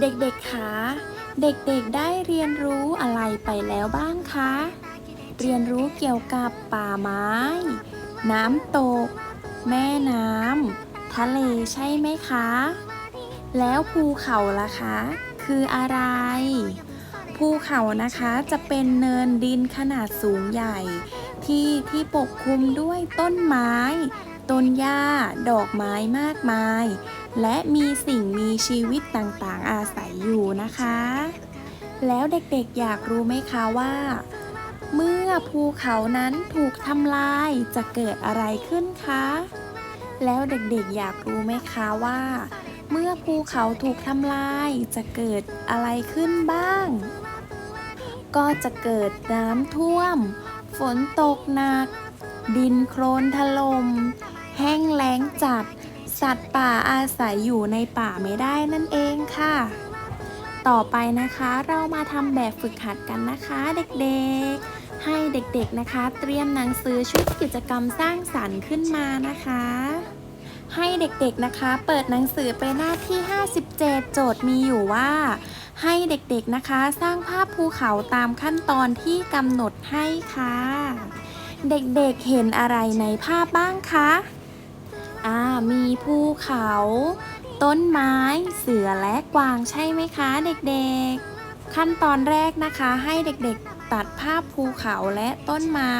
เด็กๆ คะ เด็กๆ ได้เรียนรู้อะไรไปแล้วบ้างคะ เรียนรู้เกี่ยวกับป่าไม้ น้ำตก แม่น้ำ ทะเลใช่ไหมคะ แล้วภูเขาล่ะคะ คืออะไร ภูเขานะคะจะเป็นเนินดินขนาดสูงใหญ่ ที่ที่ปกคลุมด้วยต้นไม้ ต้นหญ้า ดอกไม้มากมาย และมีสิ่งมีชีวิตต่างๆ อาศัยอยู่นะคะ แล้วเด็กๆอยากรู้ไหมคะว่า เมื่อภูเขานั้นถูกทำลายจะเกิดอะไรขึ้นคะ แล้วเด็กๆอยากรู้ไหมคะว่า เมื่อภูเขาถูกทำลายจะเกิดอะไรขึ้นบ้าง ก็จะเกิดน้ำท่วม ฝนตกหนัก ดินโคลนถลม่มแห้งแล้งจัด สัตว์ป่าอาศัยอยู่ในป่าไม่ได้นั่นเองค่ะ ต่อไปนะคะเรามาทำแบบฝึกหัดกันนะคะเด็กๆ ให้เด็กๆนะคะ เตรียมหนังสือชุดกิจกรรมสร้างสรรค์ขึ้นมานะคะให้เด็กๆนะคะ เปิดหนังสือไปหน้าที่ 57 โจทย์มีอยู่ว่า ให้เด็กๆนะคะ สร้างภาพภูเขาตามขั้นตอนที่กำหนดให้ค่ะ เด็กๆเห็นอะไรในภาพบ้างคะอ่ามีภูเขา ต้นไม้ เสือและกวางใช่ไหมคะ เด็กๆ ขั้นตอนแรกนะคะ ให้เด็กๆ ตัดภาพภูเขาและต้นไม้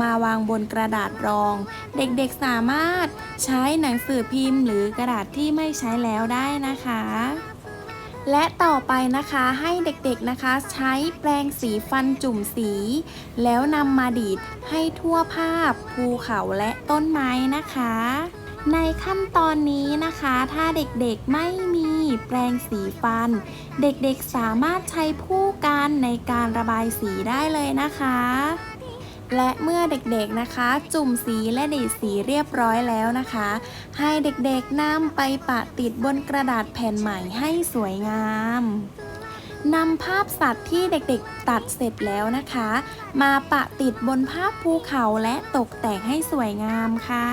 มาวางบนกระดาษรอง เด็กๆสามารถใช้หนังสือพิมพ์หรือกระดาษที่ไม่ใช้แล้วได้นะคะ และต่อไปนะคะให้เด็กๆนะคะ ใช้แปรงสีฟันจุ่มสี แล้วนำมาดีดให้ทั่วภาพ ภูเขาและต้นไม้นะคะ ในขั้นตอนนี้นะคะ ถ้าเด็กๆไม่มีแปรงสีฟัน เด็กๆสามารถใช้ผู้กันในการระบายสีได้เลยนะคะ และเมื่อเด็กๆนะคะ จุ่มสีและดีดสีเรียบร้อยแล้วนะคะ ให้เด็กๆนำไปปะติดบนกระดาษแผ่นใหม่ให้สวยงามนำภาพสัตว์ที่เด็กๆตัดเสร็จแล้วนะคะ มาปะติดบนภาพภูเขาและตกแต่งให้สวยงามค่ะ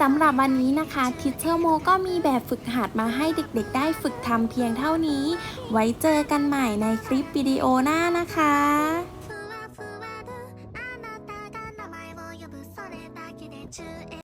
สำหรับวันนี้นะคะทิเชอร์โมก็มีแบบฝึกหัดมาให้เด็กๆ ได้ฝึกทำเพียงเท่านี้ ไว้เจอกันใหม่ในคลิปวิดีโอหน้านะคะ to